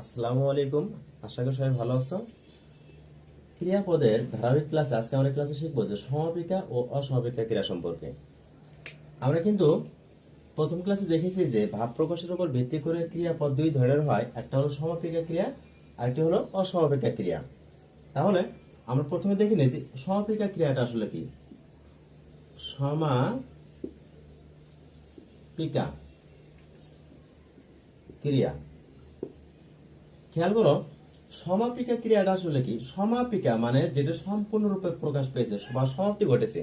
আসসালামু আলাইকুম। আশা করি সবাই ভালো আছো। ক্রিয়াপদের ধারাবাহিক ক্লাসে আজকে আমরা ক্লাসে শিখব যে সমাপিকা ও অসমাপিকা ক্রিয়া সম্পর্কে। আমরা কিন্তু প্রথম ক্লাসে দেখেছি যে ভাব প্রকাশের উপর ভিত্তি করে ক্রিয়াপদ দুই ধরনের হয়। একটা হলো সমাপিকা ক্রিয়া, আরেকটি হলো অসমাপিকা ক্রিয়া। তাহলে আমরা প্রথমে দেখে নিই যে সমাপিকা ক্রিয়াটা আসলে কি। সমাপিকা ক্রিয়া। খেয়াল করো, সমাপিকা ক্রিয়াটা আসলে কি? সমাপিকা মানে যেটা সম্পূর্ণরূপে প্রকাশ পেয়েছে, বা সমাপ্তি ঘটেছে।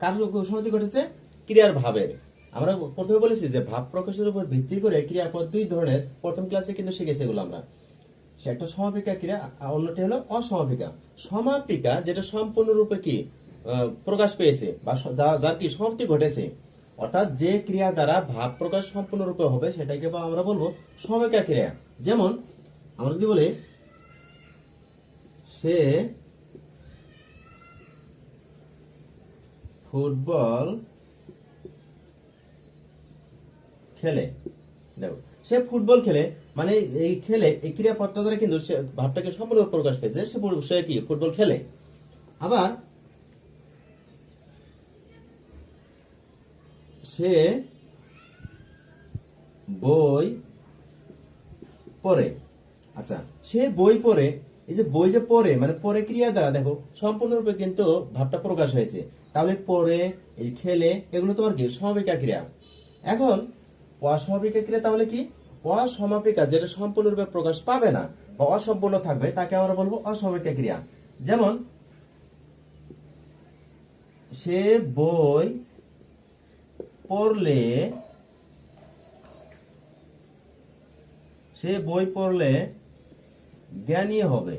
কার সমাপ্তি ঘটেছে? ক্রিয়ার ভাবের। আমরা প্রথমে বলেছি যে ভাব প্রকাশের উপর ভিত্তি করে ক্রিয়াপদ দুই ধরনের, প্রথম ক্লাসে কিন্তু শিখেছি এগুলো আমরা। একটা সমাপিকা ক্রিয়া অন্যটি হলো অসমাপিকা। সমাপিকা যেটা সম্পূর্ণরূপে কি? প্রকাশ পেয়েছে, বা যার কি সমাপ্তি ঘটেছে। অর্থাৎ যে ক্রিয়া দ্বারা ভাব প্রকাশ সম্পূর্ণরূপে হবে, সেটাকে বা আমরা বলব সমাপিকা ক্রিয়া। যেমন আমরা যদি বলি, সে ফুটবল খেলে। দেখো, সে ফুটবল খেলে মানে এই খেলে, এই ক্রিয়াপদটা দ্বারা কিন্তু সে ভাবটাকে সম্পূর্ণ প্রকাশ পেয়েছে। সে সে কি, ফুটবল খেলে। আবার সে বই পড়ে। আচ্ছা সে বই পড়ে, এই যে বই যে পড়ে মানে পরে ক্রিয়া দ্বারা, দেখো, সম্পূর্ণরূপে কিন্তু ভাবটা প্রকাশ হয়েছে। তাহলে পড়ে, এই খেলে, এগুলো তোমার কি? সমাপিকা ক্রিয়া। এখন অসমাপিকা ক্রিয়া তাহলে কি? অসমাপিকা, যেটা সম্পূর্ণরূপে প্রকাশ পাবে না, বা অসম্পূর্ণ থাকবে, তাকে আমরা বলব অসমাপিকা ক্রিয়া। যেমন, সে বই পড়লে, সে বই পড়লে জ্ঞানী হবে।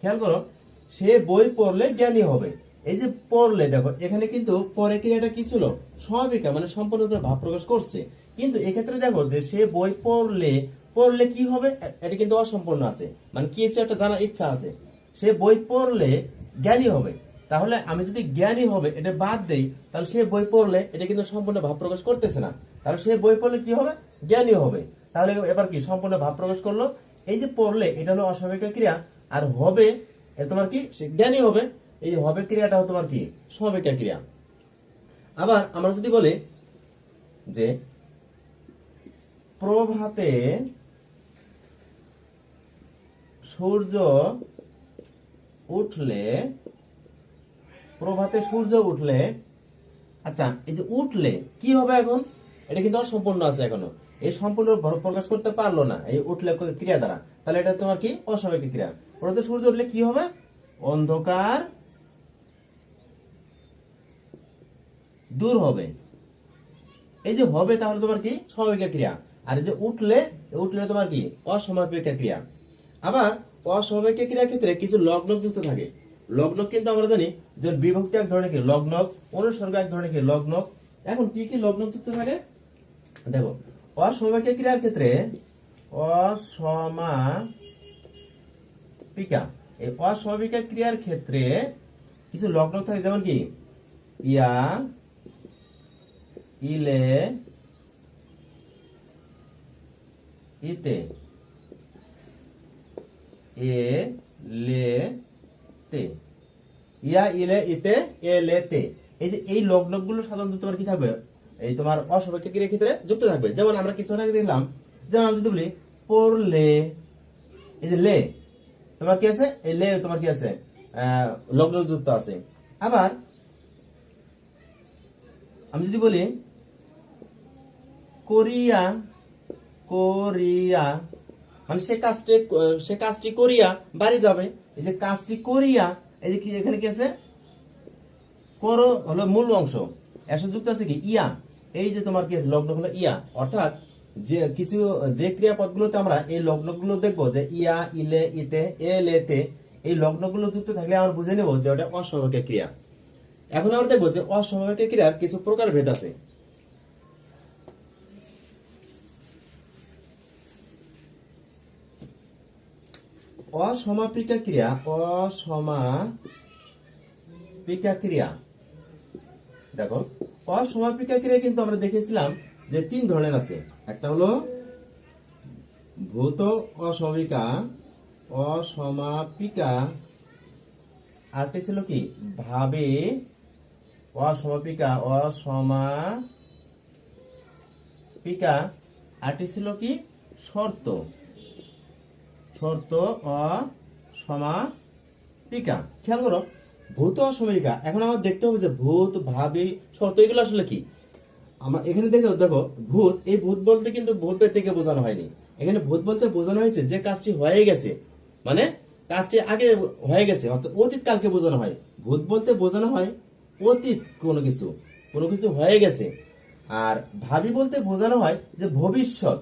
খেয়াল করো, সে বই পড়লে জ্ঞানী হবে। এই যে পড়লে, দেখো, এখানে কিন্তু পরে ক্রিয়াটা কি ছিল? স্বাভাবিকা মানে সম্পূর্ণরূপে ভাব প্রকাশ করছে। কিন্তু এক্ষেত্রে দেখো যে সে বই পড়লে পড়লে কি হবে? এটা কিন্তু অসম্পূর্ণ আছে। মানে কি একটা জানার ইচ্ছা আছে। সে বই পড়লে জ্ঞানী হবে। তাহলে আমি যদি জ্ঞানী হবে, এটা বাদ দেই, তাহলে সে বই পড়লে এটা কিন্তু সম্পূর্ণ ভাব প্রকাশ করতেছে না। তাহলে সে বই পড়লে কি হবে? জ্ঞানী হবে। তাহলে এবার কি? সম্পূর্ণ ভাব প্রকাশ করল। এই যে পড়লে, এটা হলো অস্বাভাবিক ক্রিয়া। আর হবে, এ তোমার কি? জ্ঞানী হবে। এই হবে ক্রিয়াটা তোমার কি? স্বাভাবিক ক্রিয়া। আবার আমরা যদি বলি যে প্রভাতে সূর্য উঠলে, প্রভাতে সূর্য উঠলে আচ্ছা এই যে উঠলে, কি হবে এখন? এটা কিন্তু অসম্পূর্ণ আছে এখনও। এই সম্পূর্ণ প্রকাশ করতে পারল না, এই উঠলে ক্রিয়া দ্বারা? তাহলে এটা তোমার কি? অস্বাভাবিক ক্রিয়া। প্রভাতে সূর্য উঠলে কি হবে? অন্ধকার দূর হবে। এই যে হবে তাহলে তোমার কি? স্বাভাবিক ক্রিয়া। আর এই যে উঠলে উঠলে তোমার কি? অসমাপিক ক্রিয়া। আবার অস্বাভাবিক ক্রিয়ার ক্ষেত্রে কিছু লগ্ন যুক্ত থাকে। লগ্ন কিন্তু আমরা জানি যে বিভক্তি এক ধরনের কি? লগ্ন অনুসর্গ এক ধরনের কি? লগ্ন এখন কি কি লগ্ন যুক্ত থাকে? দেখো অস্বাভাবিক ক্রিয়ার ক্ষেত্রে অসমাপিকা। এই অস্বাভাবিক ক্রিয়ার ক্ষেত্রে কিছু লগ্ন থাকে, যেমন কি? ইয়া, ইলে, ইতে। এ, লে, তে। ইয়া, ইলে, ইতে, এ, লে, তে। এই যে এই লগ্নগুলো সাধারণত তোমার কি থাকবে? এই তোমার অসবাক্য ক্রিয়া ক্ষেত্রে যুক্ত থাকবে। যেমন আমরা কিছু আগে দেখলাম, যেমন আমি যদি বলি, পড়লে এই যে লে তোমার কি আছে? এই লে তোমার কি আছে? লগ্ন যুক্ত আছে। আবার আমি যদি বলি, কোরিয়া কোরিয়া মানে সে কাজটি সে কাজটি করিয়া বাড়ি যাবে। এই যে কাজটি করিয়া, এই যে কি, এখানে কি আছে? করো হলো মূল অংশ। এর যুক্ত আছে কি? ইয়া। এই যে তোমার কি আছে লগ্ন হলো ইয়া, অর্থাৎ যে কিছু, যে ক্রিয়াপদগুলোতে আমরা এই লগ্নগুলো দেখব যে ইয়া, ইলে, ইতে এ লেতে এই লগ্নগুলো যুক্ত থাকলে আমরা বুঝে নেব যে ওটা অস্বাভাবিক ক্রিয়া। এখন আমরা দেখব যে অস্বাভাবিক ক্রিয়ার কিছু প্রকার ভেদ আছে। অসমাপিকা ক্রিয়া অসমাপিকা ক্রিয়া। দেখো। অসমাপিকা ক্রিয়া কিন্তু আমরা দেখেছিলাম যে তিন ধরনের আছে। একটা হলো ভূত অসমিকা অসমাপিকা। আরটি ছিল কি? ভাবে অসমাপিকা অসমাপিকা। আরটি ছিল কি? শর্ত। শর্ত অসমাপিকা। খেয়াল করো ভূত অসমাপিকা এখন আমার দেখতে হবে যে ভূত, ভাবি, শর্ত, এগুলো আসলে কি? আমার এখানে দেখো দেখো, ভূত, এই ভূত বলতে কিন্তু ভূত থেকে বোঝানো হয়নি। এখানে ভূত বলতে বোঝানো হয়েছে যে কাজটি হয়ে গেছে। মানে কাজটি আগে হয়ে গেছে, অর্থাৎ অতীত কালকে বোঝানো হয়। ভূত বলতে বোঝানো হয় অতীত কোনো কিছু কোনো কিছু হয়ে গেছে। আর ভাবি বলতে বোঝানো হয় যে ভবিষ্যৎ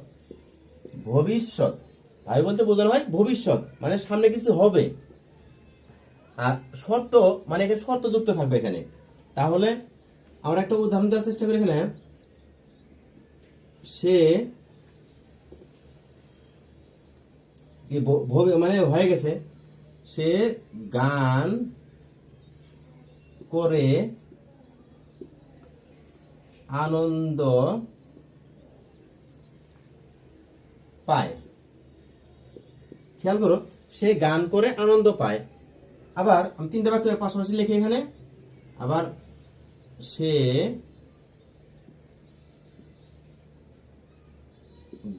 ভবিষ্যৎ। ভাবি বলতে বোঝানো হয় ভবিষ্যৎ মানে সামনে কিছু হবে। আর শর্ত মানে এখানে শর্ত যুক্ত থাকবে এখানে। তাহলে আমরা একটা উদাহরণ দেওয়ার চেষ্টা করি এখানে। সে মানে হয়ে গেছে। সে গান করে আনন্দ পায়। খেয়াল করো, সে গান করে আনন্দ পায়। আবার, আমি তিনটা বাক্য পাশাপাশি লিখি এখানে। আবার সে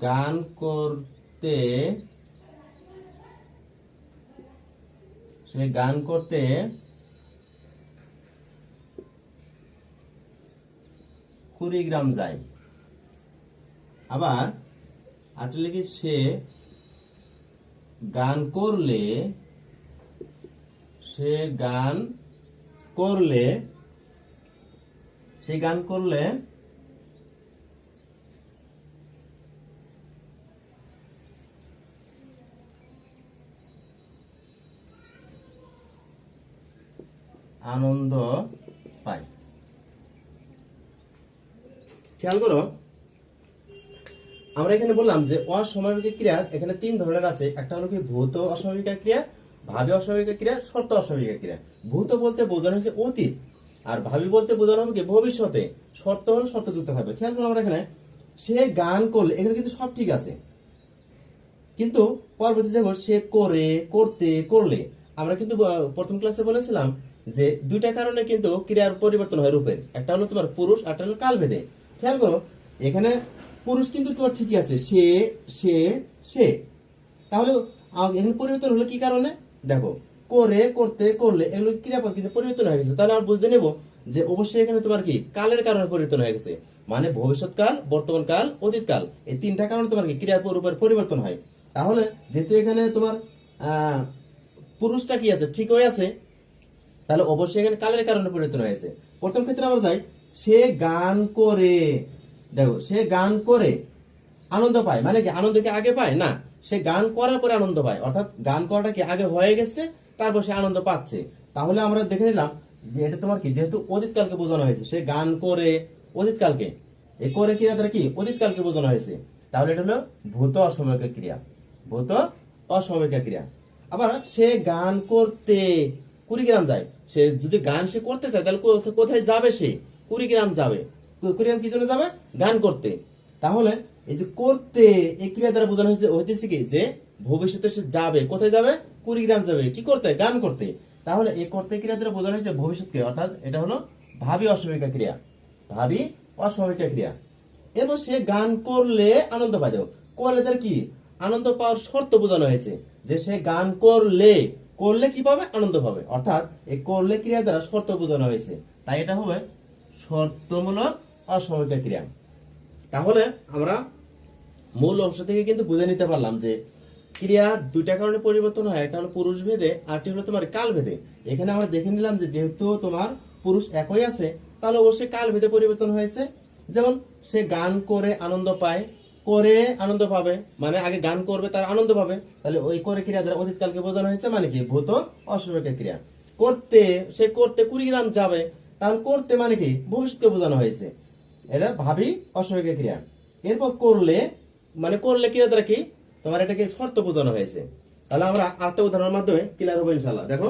গান করতে, সে গান করতে কুড়িগ্রাম যায়। আবার আটে লিখি, সে গান করলে সে গান করলে, সে গান করলে আনন্দ পাই খেয়াল করো, আমরা এখানে বললাম যে অস্বাভাবিক ক্রিয়া এখানে তিন ধরনের আছে। একটা হলো কি ভূত অস্বাভাবিক ক্রিয়া ভাবি অস্বাভাবিক ক্রিয়া, শর্ত অস্বাভাবিক ক্রিয়া। ভূত বলতে বোঝানো হয়েছে অতীত। আর ভাবি বলতে বোঝানো হবে কি, ভবিষ্যতে। শর্ত হল, শর্ত যুক্ত থাকবে। খেয়াল করো আমরা এখানে, সে গান করলে, এখানে কিন্তু সব ঠিক আছে। কিন্তু পরবর্তী দেখো, সে করে, করতে, করলে। আমরা কিন্তু প্রথম ক্লাসে বলেছিলাম যে দুইটা কারণে কিন্তু ক্রিয়ার পরিবর্তন হয় রূপের। একটা হলো তোমার পুরুষ আর একটা হলো কাল ভেদে খেয়াল করো, এখানে পুরুষ কিন্তু তোমার ঠিকই আছে। সে সে সে। তাহলে এখানে পরিবর্তন হলো কি কারণে? দেখো, করে, করতে, করলে এগুলো ক্রিয়াপদ কিন্তু পরিবর্তন হয়ে গেছে। তাহলে আমরা বুঝতে নেব যে অবশ্যই এখানে তোমার কি? কালের কারণে পরিবর্তন হয়ে গেছে। মানে ভবিষ্যৎকাল বর্তমান কাল, অতীত কাল। এই তিনটা কারণে তোমার কি? ক্রিয়ার রূপের পরিবর্তন হয়। তাহলে যেহেতু এখানে তোমার পুরুষটা কি আছে? ঠিক হয়ে আছে। তাহলে অবশ্যই এখানে কালের কারণে পরিবর্তন হয়েছে প্রথম ক্ষেত্রে আমরা যাই। সে গান করে। দেখো, সে গান করে। আনন্দ পায়। মানে কি? আনন্দকে আগে পায়? না। সে গান করার পরে আনন্দ পায়। অর্থাৎ গান করাটা কি আগে হয়ে গেছে, তারপর সে আনন্দ পাচ্ছে। তাহলে আমরা দেখে নিলাম যে এটা তোমার কি? যেহেতু অতীতকালকে বোঝানো হয়েছে, সে গান করে অতীতকালকে এই করে ক্রিয়া দ্বারা কি? অতীতকালকে বোঝানো হয়েছে। তাহলে এটা হলো ভূত অসময়িক ক্রিয়া। ভূত অসময়িক ক্রিয়া। আবার সে গান করতে কুড়িগ্রাম যায়। সে যদি গান সে করতে চায়, তাহলে কোথায় যাবে সে? কুড়িগ্রাম যাবে। কুড়িগ্রাম কি জন্য যাবে? গান করতে। তাহলে এই যে করতে, এই ক্রিয়া দ্বারা বোঝানো হয়েছে, হইতেছে কি যে ভবিষ্যতে সে যাবে, কোথায় যাবে? কুড়িগ্রাম যাবে। কি করতে? গান করতে। তাহলে এই করতে ক্রিয়া দ্বারা বোঝানো হয়েছে ভবিষ্যৎকে অর্থাৎ এটা হলো ভাবি অস্বাভাবিকা ক্রিয়া। ভাবি অস্বাভাবিকা ক্রিয়া। এরপর সে গান করলে আনন্দ পায়। করলে তার কি? আনন্দ পাওয়ার শর্ত বোঝানো হয়েছে যে সে গান করলে করলে কি পাবে? আনন্দ পাবে। অর্থাৎ এই করলে ক্রিয়া দ্বারা শর্ত বোঝানো হয়েছে। তাই এটা হবে শর্তমূলক অস্বাভাবিক ক্রিয়া। তাহলে আমরা মূল অংশ থেকে কিন্তু বুঝে নিতে পারলাম যে ক্রিয়া দুইটা কারণে পরিবর্তন হয়। একটা হলো পুরুষ ভেদে আরটি হলো তোমার কাল ভেদে। এখানে আমরা দেখে নিলাম যে যেহেতু তোমার পুরুষ একই আছে, তাহলে অবশ্যই কাল ভেদে পরিবর্তন হয়েছে। যেমন সে গান করে আনন্দ পায়, করে আনন্দ পাবে মানে আগে গান করবে, তার আনন্দ পাবে। তাহলে ওই করে ক্রিয়া দ্বারা অতীতকালকে বোঝানো হয়েছে মানে কি? ভূত অস্বাভাবিক ক্রিয়া। করতে, সে করতে কুড়িগ্রাম যাবে তাহলে করতে মানে কি? ভবিষ্যৎকে বোঝানো হয়েছে। এটা ভাবি অস্বাভাবিক ক্রিয়া। এরপর করলে মানে করলে কিনা দ্বারা কি? তোমার এটাকে শর্ত বোঝানো হয়েছে। তাহলে আমরা আরেকটা উদাহরণের মাধ্যমে ক্লিয়ার হব ইনশাল্লাহ দেখো